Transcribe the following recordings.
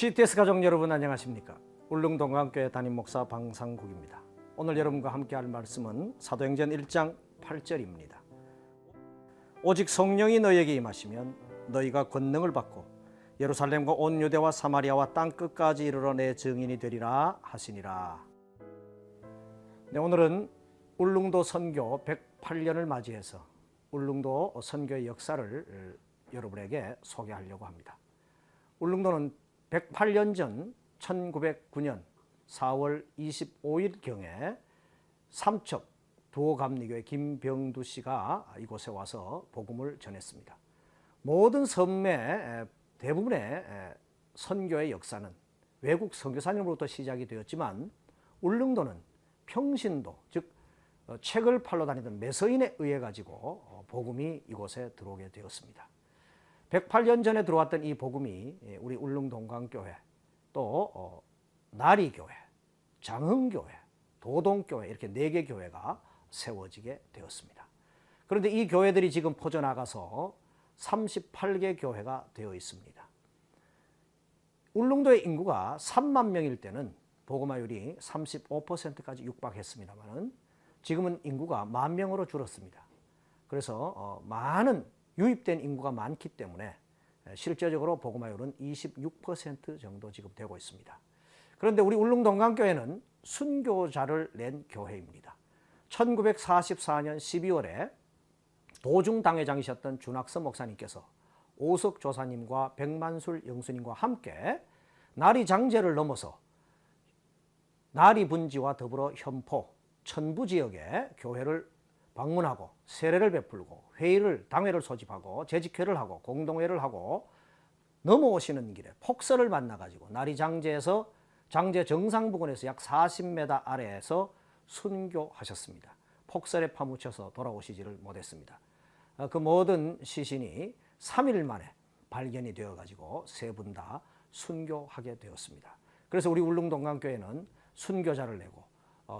CTS 가족 여러분 안녕하십니까? 울릉동강교회 담임 목사 방상국입니다. 오늘 여러분과 함께 할 말씀은 사도행전 1장 8절입니다. 오직 성령이 너에게 임하시면 너희가 권능을 받고 예루살렘과 온 유대와 사마리아와 땅 끝까지 이르러 내 증인이 되리라 하시니라. 네, 오늘은 울릉도 선교 108년을 맞이해서 울릉도 선교의 역사를 어, 여러분에게 소개하려고 합니다. 울릉도는 108년 전 1909년 4월 25일 경에 삼척 두호감리교의 김병두 씨가 이곳에 와서 복음을 전했습니다. 모든 섬의 대부분의 선교의 역사는 외국 선교사님으로부터 시작이 되었지만 울릉도는 평신도 즉 어, 책을 팔러 다니던 매서인에 의해 가지고 어, 복음이 이곳에 들어오게 되었습니다. 108년 전에 들어왔던 이 복음이 예, 우리 울릉동강교회 또 어, 나리교회, 장흥교회, 도동교회 이렇게 네 개 교회가 세워지게 되었습니다. 그런데 이 교회들이 지금 퍼져나가서 38개 교회가 되어 있습니다. 울릉도의 인구가 3만 명일 때는 보고마율이 35%까지 육박했습니다만은 지금은 인구가 만 명으로 줄었습니다. 그래서 어, 많은 유입된 인구가 많기 때문에 실제적으로 보고마율은 26% 정도 지금 되고 있습니다. 그런데 우리 울릉동강교회는 순교자를 낸 교회입니다. 1944년 12월에 도중 당회장이셨던 준학서 목사님께서 오석 조사님과 백만술 영수님과 함께 나리 장제를 넘어서 나리 분지와 더불어 현포, 천부 지역에 교회를 방문하고 세례를 베풀고 회의를 당회를 소집하고 재직회를 하고 공동회를 하고 넘어오시는 길에 폭설을 만나 가지고 나리 장제에서 장제 정상 부근에서 약 40m 아래에서 순교하셨습니다. 폭설에 파묻혀서 돌아오시지를 못했습니다. 어, 그 모든 시신이 3일 만에 발견이 되어 가지고 세 분 다 순교하게 되었습니다. 그래서 우리 울릉동강교회는 순교자를 내고 어,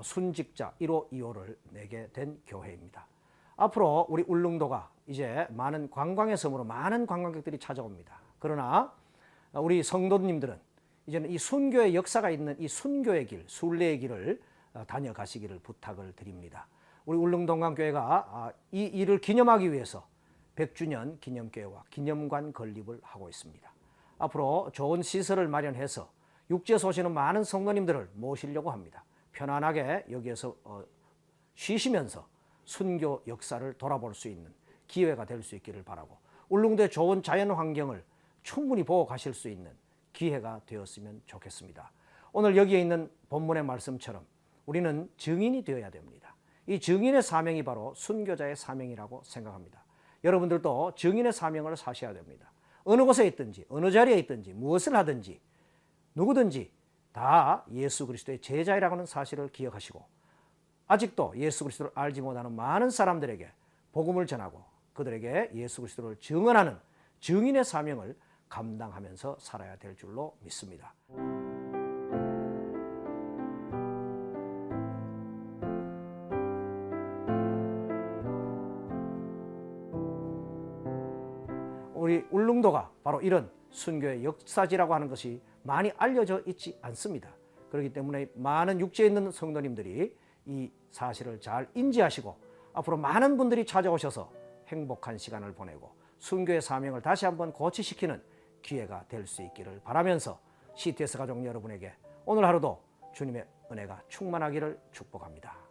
순직자 1호, 2호를 내게 된 교회입니다. 앞으로 우리 울릉도가 이제 많은 관광의 섬으로 많은 관광객들이 찾아옵니다. 그러나 우리 성도님들은 이제는 이 순교의 역사가 있는 이 순교의 길, 순례의 길을 어, 다녀가시기를 부탁을 드립니다. 우리 울릉동강교회가 아, 이 일을 기념하기 위해서 100주년 기념교회와 기념관 건립을 하고 있습니다. 앞으로 좋은 시설을 마련해서 육지에서 오시는 많은 성도님들을 모시려고 합니다. 편안하게 여기에서 어, 쉬시면서 순교 역사를 돌아볼 수 있는 기회가 될 수 있기를 바라고 울릉도의 좋은 자연 환경을 충분히 보고 가실 수 있는 기회가 되었으면 좋겠습니다. 오늘 여기에 있는 본문의 말씀처럼 우리는 증인이 되어야 됩니다. 이 증인의 사명이 바로 순교자의 사명이라고 생각합니다. 여러분들도 증인의 사명을 사셔야 됩니다. 어느 곳에 있든지 어느 자리에 있든지 무엇을 하든지 누구든지 다 예수 그리스도의 제자이라고 하는 사실을 기억하시고 아직도 예수 그리스도를 알지 못하는 많은 사람들에게 복음을 전하고 그들에게 예수 그리스도를 증언하는 증인의 사명을 감당하면서 살아야 될 줄로 믿습니다. 우리 울릉도가 바로 이런 순교의 역사지라고 하는 것이 많이 알려져 있지 않습니다. 그렇기 때문에 많은 육지에 있는 성도님들이 이 사실을 잘 인지하시고 앞으로 많은 분들이 찾아오셔서 행복한 시간을 보내고 순교의 사명을 다시 한번 고치시키는 기회가 될 수 있기를 바라면서 CTS 가족 여러분에게 오늘 하루도 주님의 은혜가 충만하기를 축복합니다.